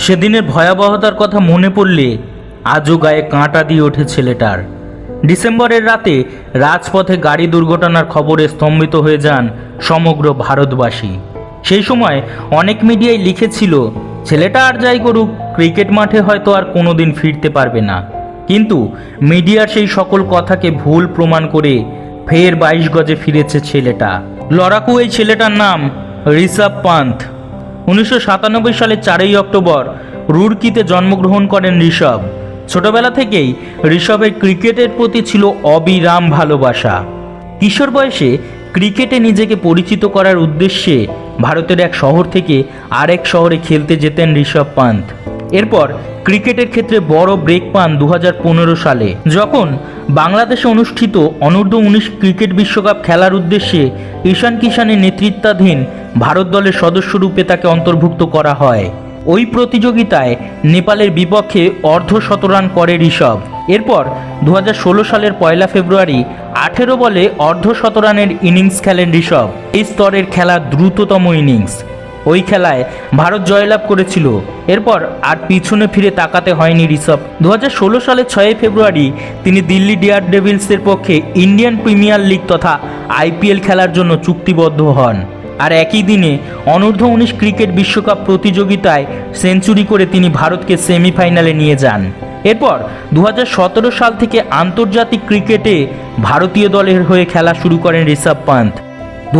সেদিনের ভয়াবহতার কথা মনে পড়লে আজও গায়ে কাঁটা দিয়ে ওঠে ছেলেটার ডিসেম্বরের রাতে রাজপথে গাড়ি দুর্ঘটনার খবরে স্তম্ভিত হয়ে যান সমগ্র ভারতবাসী। সেই সময় অনেক মিডিয়ায় লিখেছিল, ছেলেটা আর যাই করুক, ক্রিকেট মাঠে হয়তো আর কোনোদিন ফিরতে পারবে না। কিন্তু মিডিয়ার সেই সকল কথাকে ভুল প্রমাণ করে ফের বাইশ গজে ফিরেছে ছেলেটা। লড়াকু এই ছেলেটার নাম ঋষভ পান্থ। উনিশশো সালের চারই অক্টোবর রুড়কিতে জন্মগ্রহণ করেন ঋষভ। ছোটবেলা থেকেই ঋষভের ক্রিকেটের প্রতি ছিল অবিরাম ভালোবাসা। কিশোর বয়সে ক্রিকেটে নিজেকে পরিচিত করার উদ্দেশ্যে ভারতের এক শহর থেকে আরেক শহরে খেলতে যেতেন ঋষভ পান্থ। এরপর ক্রিকেটের ক্ষেত্রে বড় ব্রেক পান দু হাজার পনেরো সালে। যখন বাংলাদেশে অনুষ্ঠিত অনূর্ধ্ব উনিশ ক্রিকেট বিশ্বকাপ খেলার উদ্দেশ্যে ঈশান কিষানের নেতৃত্বাধীন ভারত দলের সদস্যরূপে তাকে অন্তর্ভুক্ত করা হয়। ওই প্রতিযোগিতায় নেপালের বিপক্ষে অর্ধ শতরান করে ঋষভ। এরপর দু হাজার ষোলো সালের পয়লা ফেব্রুয়ারি আঠেরো বলে অর্ধ শতরানের ইনিংস খেলেন ঋষভ। এই স্তরের খেলা দ্রুততম ইনিংস। ওই খেলায় ভারত জয়লাভ করেছিল। এরপর আর পিছনে ফিরে তাকাতে হয়নি ঋষভ। দু হাজার ষোলো সালের ছয়ই ফেব্রুয়ারি তিনি দিল্লি ডিয়ার ডেভিলসের পক্ষে ইন্ডিয়ান প্রিমিয়ার লিগ তথা আইপিএল খেলার জন্য চুক্তিবদ্ধ হন। আর একই দিনে অনূর্ধ্ব উনিশ ক্রিকেট বিশ্বকাপ প্রতিযোগিতায় সেঞ্চুরি করে তিনি ভারতকে সেমিফাইনালে নিয়ে যান। এরপর দু হাজার সতেরো সাল থেকে আন্তর্জাতিক ক্রিকেটে ভারতীয় দলের হয়ে খেলা শুরু করেন ঋষভ পান্থ। দু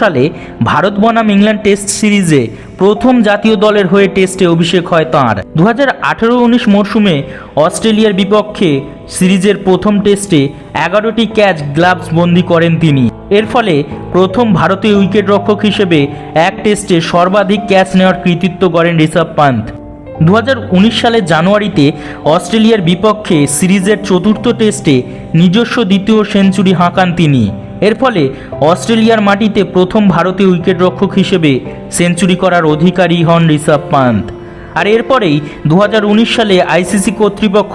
সালে ভারত বনাম ইংল্যান্ড টেস্ট সিরিজে প্রথম জাতীয় দলের হয়ে টেস্টে অভিষেক হয় তাঁর। দু হাজার আঠেরো উনিশ মরশুমে অস্ট্রেলিয়ার বিপক্ষে সিরিজের প্রথম টেস্টে এগারোটি ক্যাচ গ্লাভস বন্দি করেন তিনি। এর ফলে প্রথম ভারতীয় উইকেটরক্ষক হিসেবে এক টেস্টে সর্বাধিক ক্যাচ নেওয়ার কৃতিত্ব করেন ঋষভ পান্থ। দু সালের জানুয়ারিতে অস্ট্রেলিয়ার বিপক্ষে সিরিজের চতুর্থ টেস্টে নিজস্ব দ্বিতীয় সেঞ্চুরি হাঁকান তিনি। এর ফলে অস্ট্রেলিয়ার মাটিতে প্রথম ভারতীয় উইকেটরক্ষক হিসেবে সেঞ্চুরি করার অধিকারী হন ঋষভ পান্থ। আর এরপরেই দু হাজার উনিশ সালে আইসিসি কর্তৃপক্ষ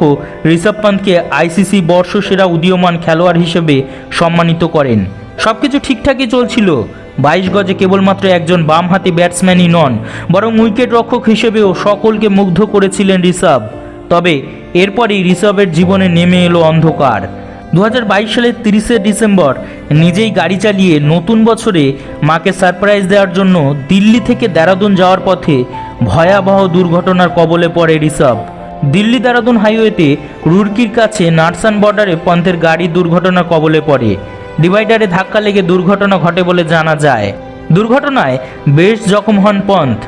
ঋষভ পান্থকে আইসিসি বর্ষসেরা উদীয়মান খেলোয়াড় হিসেবে সম্মানিত করেন। সব কিছু ঠিকঠাকই চলছিল। বাইশ গজে কেবলমাত্র একজন বামহাতি ব্যাটসম্যানই নন, বরং উইকেট রক্ষক হিসেবেও সকলকে মুগ্ধ করেছিলেন ঋষভ। তবে এরপরই ঋষভের জীবনে নেমে এলো অন্ধকার। দু হাজার বাইশ সালের তিরিশে ডিসেম্বর নিজেই গাড়ি চালিয়ে নতুন বছরে মাকে সারপ্রাইজ দেওয়ার জন্য দিল্লি থেকে দেরাদুন যাওয়ার পথে ভয়াবহ দুর্ঘটনার কবলে পড়ে ঋষভ। দিল্লি দেরাদুন হাইওয়েতে রুড়কির কাছে নার্সান বর্ডারে পন্থের গাড়ি দুর্ঘটনার কবলে পড়ে। ডিভাইডারে ধাক্কা লেগে দুর্ঘটনা ঘটে বলে জানা যায়। দুর্ঘটনায় বেশ জখম হন পন্থ।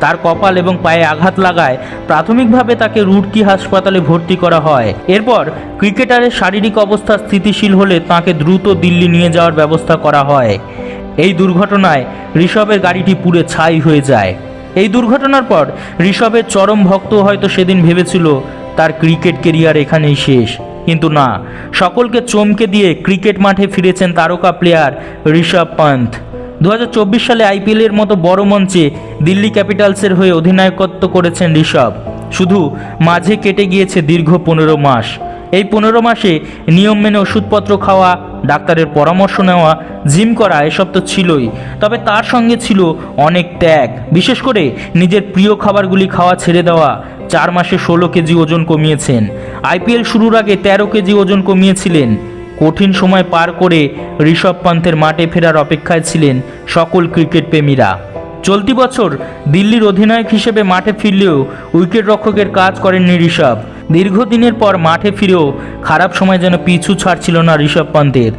তার কপাল এবং পায়ে আঘাত লাগায় প্রাথমিকভাবে তাকে রুটকি হাসপাতালে ভর্তি করা হয়। এরপর ক্রিকেটারের শারীরিক অবস্থা স্থিতিশীল হলে তাকে দ্রুত দিল্লি নিয়ে যাওয়ার ব্যবস্থা করা হয়। এই দুর্ঘটনায় ঋষভের গাড়িটি পুড়ে ছাই হয়ে যায়। এই দুর্ঘটনার পর ঋষভের চরম ভক্ত হয়তো সেদিন ভেবেছিল, তার ক্রিকেট কেরিয়ার এখানেই শেষ। কিন্তু না। সকলকে চমকে দিয়ে ক্রিকেট মাঠে ফিরেছেন তারকা প্লেয়ার ঋষভ পন্থ। দু হাজার চব্বিশ সালে আইপিএলের মতো বড় মঞ্চে দিল্লি ক্যাপিটালসের হয়ে অধিনায়কত্ব করেছেন ঋষভ। শুধু মাঝে কেটে গিয়েছে দীর্ঘ পনেরো মাস। এই পনেরো মাসে নিয়ম মেনে ওষুধপত্র খাওয়া, ডাক্তারের পরামর্শ নেওয়া, জিম করা, এসব তো ছিলই। তবে তার সঙ্গে ছিল অনেক ত্যাগ। বিশেষ করে নিজের প্রিয় খাবারগুলি খাওয়া ছেড়ে দেওয়া চার মাসে ষোলো কেজি ওজন কমিয়েছেন। আইপিএল শুরুর আগে তেরো কেজি ওজন কমিয়েছিলেন। কঠিন সময় পার করে ঋষভ পান্থের মাঠে ফেরার অপেক্ষায় ছিলেন সকল ক্রিকেট প্রেমীরা। চলতি বছর দিল্লির অধিনায়ক হিসেবে মাঠে ফিরলেও উইকেট রক্ষকের কাজ করেননি ঋষভ। দীর্ঘদিনের পর মাঠে ফিরেও খারাপ সময় যেন পিছু ছাড়ছিল না ঋষভ পান্থের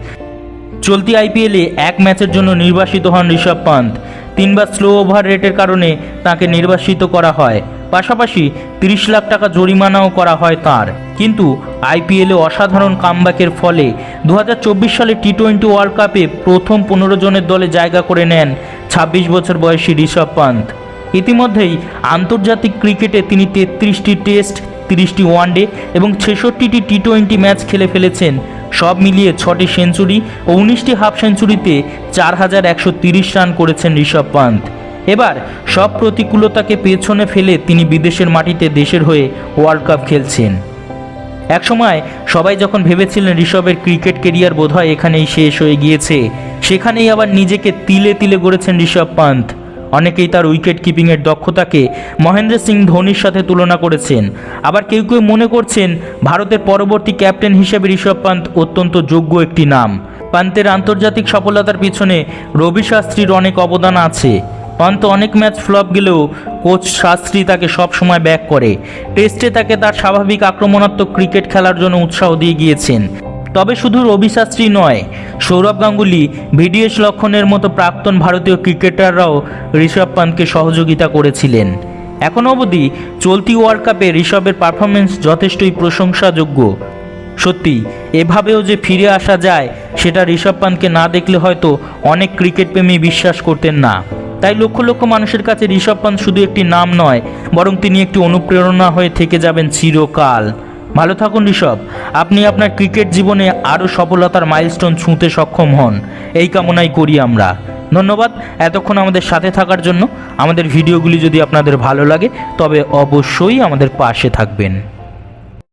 চলতি আইপিএলে এক ম্যাচের জন্য নির্বাসিত হন ঋষভ পান্থ তিনবার স্লো ওভার রেটের কারণে তাকে নির্বাসিত করা হয়। পাশাপাশি তিরিশ লাখ টাকা জরিমানাও করা হয় তার। কিন্তু আইপিএলে অসাধারণ কামব্যাকের ফলে দু হাজার চব্বিশ সালে টি টোয়েন্টি ওয়ার্ল্ড কাপে প্রথম পনেরো জনের দলে জায়গা করে নেন ছাব্বিশ বছর বয়সী ঋষভ পান্থ ইতিমধ্যেই আন্তর্জাতিক ক্রিকেটে তিনি তেত্রিশটি টেস্ট, তিরিশটি ওয়ানডে এবং ছেষট্টিটি টি টোয়েন্টি ম্যাচ খেলে ফেলেছেন। সব মিলিয়ে ছটি সেঞ্চুরি ও উনিশটি হাফ সেঞ্চুরিতে চার হাজার একশো তিরিশ রান করেছেন ঋষভ পান্থ এবার সব প্রতিকূলতাকে পেছনে ফেলে তিনি বিদেশের মাটিতে দেশের হয়ে ওয়ার্ল্ড কাপ খেলছেন। একসময় সবাই যখন ভেবেছিলেন ঋষভের ক্রিকেট কেরিয়ার বোধহয় এখানেই শেষ হয়ে গিয়েছে, সেখানেই আবার নিজেকে তিলে তিলে গড়েছেন ঋষভ পান্থ। অনেকেই তার উইকেট কিপিংয়ের দক্ষতাকে মহেন্দ্র সিং ধোনির সাথে তুলনা করেছেন। আবার কেউ কেউ মনে করছেন ভারতের পরবর্তী ক্যাপ্টেন হিসেবে ঋষভ পান্ত অত্যন্ত যোগ্য একটি নাম। পান্তের আন্তর্জাতিক সফলতার পিছনে রবি শাস্ত্রীর অনেক অবদান আছে। পান্ত অনেক ম্যাচ ফ্লপ গেলেও কোচ শাস্ত্রী তাকে সবসময় ব্যাক করে। টেস্টে তাকে তার স্বাভাবিক আক্রমণাত্মক ক্রিকেট খেলার জন্য উৎসাহ দিয়ে গিয়েছেন। তবে শুধু রবি শাস্ত্রী নয়, সৌরভ গাঙ্গুলি, ভিডিএস লক্ষণের মতো প্রাক্তন ভারতীয় ক্রিকেটাররাও ঋষভ পান্তকে সহযোগিতা করেছিলেন। এখন অবধি চলতি ওয়ার্ল্ড কাপে ঋষভের পারফরমেন্স যথেষ্টই প্রশংসাযোগ্য। সত্যি, এভাবেও যে ফিরে আসা যায়, সেটা ঋষভ পান্তকে না দেখলে হয়তো অনেক ক্রিকেট প্রেমী বিশ্বাস করতেন না। তাই লক্ষ লক্ষ মানুষের কাছে ঋষভ পান্ত শুধু একটি নাম নয়, বরং তিনি একটি অনুপ্রেরণা হয়ে থেকে যাবেন চিরকাল। ভালো থাকুন ঋষভ। আপনি আপনার ক্রিকেট জীবনে আরও সফলতার মাইলস্টোন ছুঁতে সক্ষম হন। এই কামনাই করি আমরা। ধন্যবাদ এতক্ষণ আমাদের সাথে থাকার জন্য। আমাদের ভিডিওগুলি যদি আপনাদের ভালো লাগে, তবে অবশ্যই আমাদের পাশে থাকবেন।